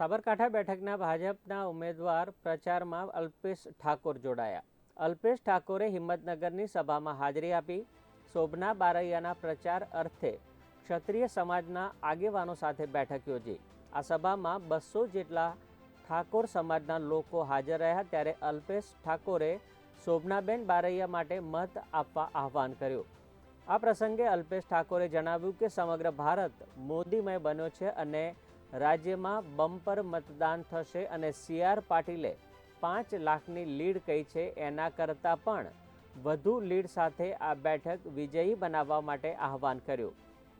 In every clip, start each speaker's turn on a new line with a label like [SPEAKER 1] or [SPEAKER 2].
[SPEAKER 1] સાબરકાંઠા બેઠકના ભાજપના ઉમેદવાર પ્રચારમાં અલ્પેશ ઠાકોર જોડાયા. અલ્પેશ ઠાકોરે હિંમતનગરની સભામાં હાજરી આપી. શોભના બારૈયાના પ્રચાર અર્થે ક્ષત્રિય સમાજના આગેવાનો સાથે બેઠક યોજી. આ સભામાં બસો જેટલા ઠાકોર સમાજના લોકો હાજર રહ્યા ત્યારે અલ્પેશ ઠાકોરે શોભનાબેન બારૈયા માટે મત આપવા આહવાન કર્યું. આ પ્રસંગે અલ્પેશ ઠાકોરે જણાવ્યું કે સમગ્ર ભારત મોદીમય બન્યો છે અને રાજ્યમાં બમ્પર મતદાન થશે અને સી આર પાટીલે પાંચ લાખની લીડ કહી છે. એના કરતાં પણ વધુ લીડ સાથે આ બેઠક વિજયી બનાવવા માટે આહવાન કર્યું.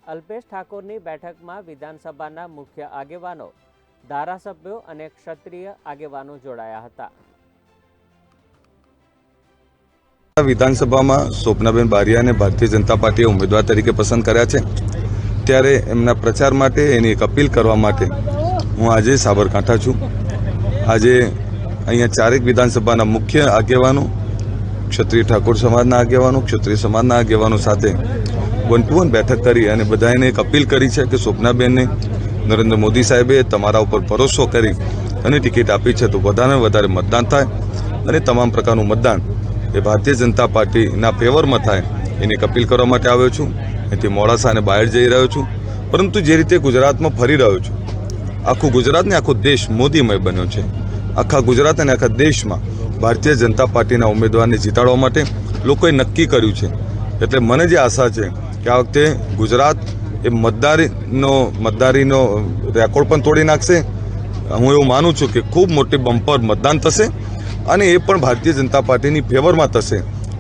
[SPEAKER 1] અલ્પેશ ઠાકોરની બેઠકમાં વિધાનસભાના મુખ્ય આગેવાનો, ધારાસભ્યો અને ક્ષત્રિય આગેવાનો જોડાયા હતા.
[SPEAKER 2] વિધાનસભામાં સ્વપ્નાબેન બારિયાને ભારતીય જનતા પાર્ટીએ ઉમેદવાર તરીકે પસંદ કર્યા છે. ત્યારે એમના પ્રચાર માટે એની એક અપીલ કરવા માટે હું આજે સાબરકાંઠા છું. આજે અહીંયા ચારેક વિધાનસભાના મુખ્ય આગેવાનો, ક્ષત્રિય ઠાકોર સમાજના આગેવાનો, ક્ષત્રિય સમાજના આગેવાનો સાથે વન ટુ વન બેઠક કરી અને બધાને એક અપીલ કરી છે કે સ્વપ્નાબેનને નરેન્દ્ર મોદી સાહેબે તમારા ઉપર ભરોસો કરી અને ટિકિટ આપી છે તો વધારે વધારે મતદાન થાય અને તમામ પ્રકારનું મતદાન એ ભારતીય જનતા પાર્ટીના ફેવરમાં થાય એની એક અપીલ કરવા માટે આવ્યો છું. એથી મોડાસા અને બહાર જઈ રહ્યો છું, પરંતુ જે રીતે ગુજરાતમાં ફરી રહ્યો છું, આખું ગુજરાત ને આખો દેશ મોદીમય બન્યો છે. આખા ગુજરાત અને આખા દેશમાં ભારતીય જનતા પાર્ટીના ઉમેદવારને જીતાડવા માટે લોકોએ નક્કી કર્યું છે. એટલે મને જે આશા છે કે આ વખતે ગુજરાત એ મતદારીનો મતદારીનો રેકોર્ડ પણ તોડી નાખશે. હું એવું માનું છું કે ખૂબ મોટી બમ્પર મતદાન થશે અને એ પણ ભારતીય જનતા પાર્ટીની ફેવરમાં થશે.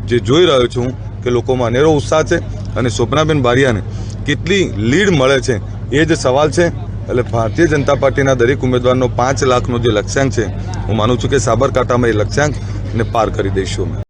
[SPEAKER 2] જે જોઈ રહ્યો છું કે લોકોમાં અનેરો ઉત્સાહ છે અને સ્વપ્નાબેન બારિયાને કેટલી લીડ મળે છે એ જ સવાલ છે. એટલે ભારતીય જનતા પાર્ટીના દરેક ઉમેદવારનો પાંચ લાખનો જે લક્ષ્યાંક છે, હું માનું છું કે સાબરકાંઠામાં એ લક્ષ્યાંકને પાર કરી દઈશું અમે.